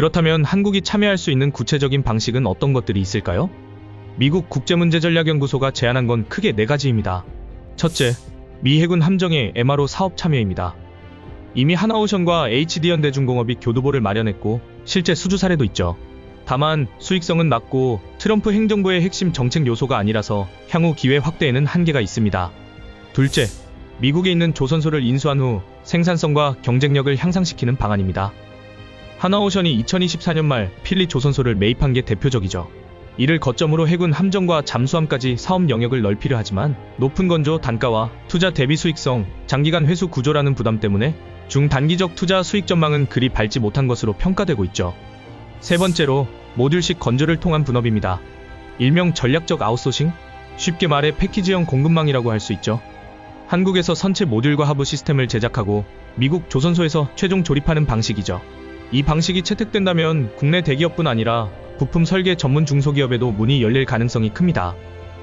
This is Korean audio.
그렇다면 한국이 참여할 수 있는 구체적인 방식은 어떤 것들이 있을까요? 미국 국제문제전략연구소가 제안한 건 크게 네 가지입니다. 첫째, 미 해군 함정의 MRO 사업 참여입니다. 이미 하나오션과 HD현대중공업이 교두보를 마련했고 실제 수주 사례도 있죠. 다만 수익성은 낮고 트럼프 행정부의 핵심 정책 요소가 아니라서 향후 기회 확대에는 한계가 있습니다. 둘째, 미국에 있는 조선소를 인수한 후 생산성과 경쟁력을 향상시키는 방안입니다. 하나오션이 2024년 말 필리 조선소를 매입한 게 대표적이죠. 이를 거점으로 해군 함정과 잠수함까지 사업 영역을 넓히려 하지만 높은 건조 단가와 투자 대비 수익성, 장기간 회수 구조라는 부담 때문에 중단기적 투자 수익 전망은 그리 밝지 못한 것으로 평가되고 있죠. 세 번째로 모듈식 건조를 통한 분업입니다. 일명 전략적 아웃소싱? 쉽게 말해 패키지형 공급망이라고 할 수 있죠. 한국에서 선체 모듈과 하부 시스템을 제작하고 미국 조선소에서 최종 조립하는 방식이죠. 이 방식이 채택된다면 국내 대기업뿐 아니라 부품 설계 전문 중소기업에도 문이 열릴 가능성이 큽니다.